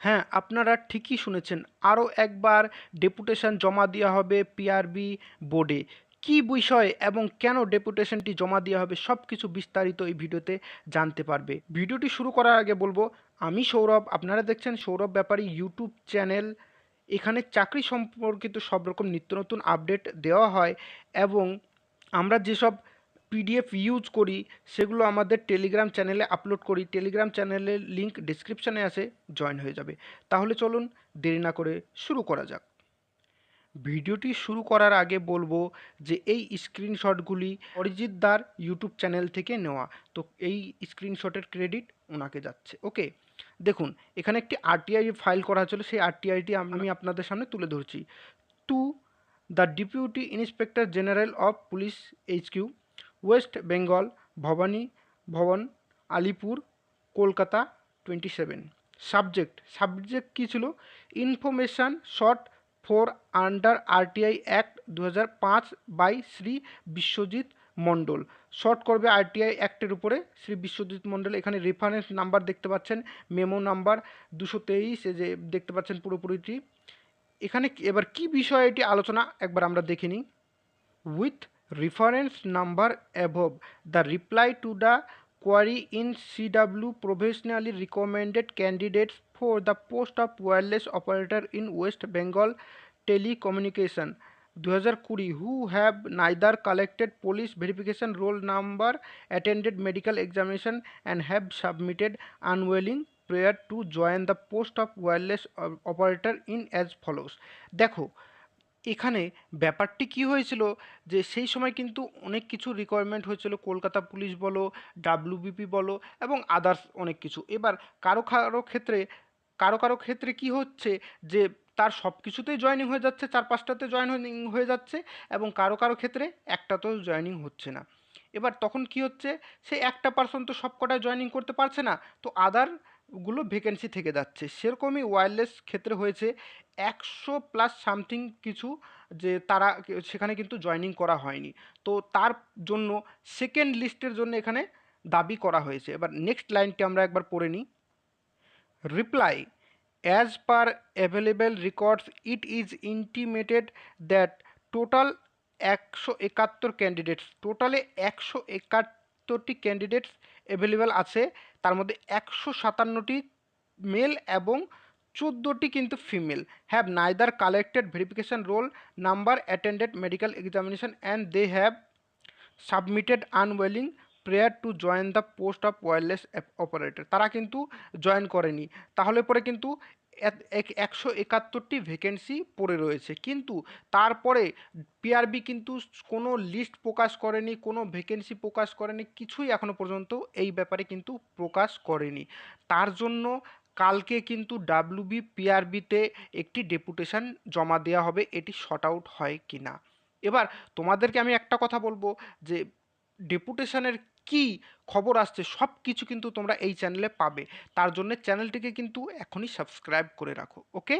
হ্যাঁ আপনারা ঠিকই শুনেছেন। আরও একবার ডেপুটেশন জমা দেওয়া হবে পিআরবি বোর্ডে। কী বিষয় এবং কেন ডেপুটেশনটি জমা দেওয়া হবে সব কিছু বিস্তারিত এই ভিডিওতে জানতে পারবে। ভিডিওটি শুরু করার আগে বলব, আমি সৌরভ, আপনারা দেখছেন সৌরভ ব্যাপারী ইউটিউব চ্যানেল। এখানে চাকরি সম্পর্কিত সব রকম নিত্য নতুন আপডেট দেওয়া হয় এবং আমরা যেসব পিডিএফ ইউজ করি, সেগুলো আমাদের টেলিগ্রাম চ্যানেলে আপলোড করি। টেলিগ্রাম চ্যানেলের লিংক ডিসক্রিপশানে আছে জয়েন হয়ে যাবে। তাহলে চলুন দেরি না করে শুরু করা যাক। ভিডিওটি শুরু করার আগে বলব যে এই স্ক্রিনশটগুলি অরিজিৎ দার ইউটিউব চ্যানেল থেকে নেওয়া। তো এই স্ক্রিনশটের ক্রেডিট ওনাকে যাচ্ছে। ওকে দেখুন, এখানে একটি আরটিআই ফাইল করা হয়েছিল। সেই আরটিআইটি আমি আপনাদের সামনে তুলে ধরছি। To the deputy inspector general of police H Q West Bengal Bhabani Bhaban, Alipur, Kolkata twenty seven subject subject কী ছিল? Information short for under RTI act দু পাঁচ বাই শ্রী বিশ্বজিৎ মণ্ডল। শর্ট করবে আরটিআই অ্যাক্টের উপরে। শ্রী বিশ্বজিৎ মণ্ডল, এখানে রেফারেন্স নাম্বার দেখতে পাচ্ছেন মেমো নাম্বার দুশো তেইশ যে দেখতে পাচ্ছেন পুরোপুরিটি এখানে এবার কি বিষয় এটি আলোচনা? একবার আমরা দেখে নিই। With reference number above the reply to the query in cw professionally recommended candidates for the post of wireless operator in west bengal telecommunication 2020 who have neither collected police verification roll number attended medical examination and have submitted unwilling prayer to join the post of wireless operator in as follows দেখো এখানে ব্যাপারটি কি হয়েছিল? যে সেই সময় কিন্তু অনেক কিছু রিকোয়ারমেন্ট হয়েছিল। কলকাতা পুলিশ বলো ডাব্লিউবিপি বলো এবং আদার্স অনেক কিছু। এবার কারও কারও ক্ষেত্রে, কারও কারও ক্ষেত্রে কি হচ্ছে? যে তার সব কিছুতেই জয়েনিং হয়ে যাচ্ছে, চার পাঁচটাতে জয়েনিং হয়ে যাচ্ছে এবং কারও কারও ক্ষেত্রে একটাতেও জয়েনিং হচ্ছে না। এবার তখন কি হচ্ছে? সে একটা পার্সন তো সব কটায় জয়েনিং করতে পারছে না। তো আদারগুলো ভ্যাকেন্সি থেকে যাচ্ছে। সেরকমই ওয়্যারলেস ক্ষেত্রে হয়েছে একশো প্লাস সামথিং কিছু যে তারা সেখানে কিন্তু জয়েনিং করা হয়নি। তো তার জন্য সেকেন্ড লিস্টের জন্য এখানে দাবি করা হয়েছে। এবার নেক্সট লাইনটি আমরা একবার পড়ে নিই। Reply as per available records it is intimated that total একশো একাত্তর ক্যান্ডিডেটস টোটালে একশো একাত্তরটি ক্যান্ডিডেটস অ্যাভেলেবেল আছে। তার মধ্যে একশো সাতান্নটি মেল এবং চোদ্দোটি কিন্তু female have neither collected verification roll number attended medical examination and they have submitted unwilling prayer to join the post of wireless operator তারা কিন্তু জয়েন করেনি। তাহলে পরে কিন্তু একশো একাত্তরটি ভ্যাকেন্সি পড়ে রয়েছে। কিন্তু তারপরে পিআরবি কিন্তু কোনো লিস্ট প্রকাশ করেনি, কোনো ভ্যাকেন্সি প্রকাশ করেনি, কিছুই এখনও পর্যন্ত এই ব্যাপারে কিন্তু প্রকাশ করেনি। তার জন্য কালকে কিন্তু ডাব্লিউবি পিআরবিতে একটি ডেপুটেশন জমা দেওয়া হবে, এটি শর্ট আউট হয় কি না এবার তোমাদেরকে আমি একটা কথা বলব যে ডেপুটেশনের কি খবর আসছে সব কিছু কিন্তু তোমরা এই চ্যানেলে পাবে। তার জন্য চ্যানেলটিকে কিন্তু এখনই সাবস্ক্রাইব করে রাখো ওকে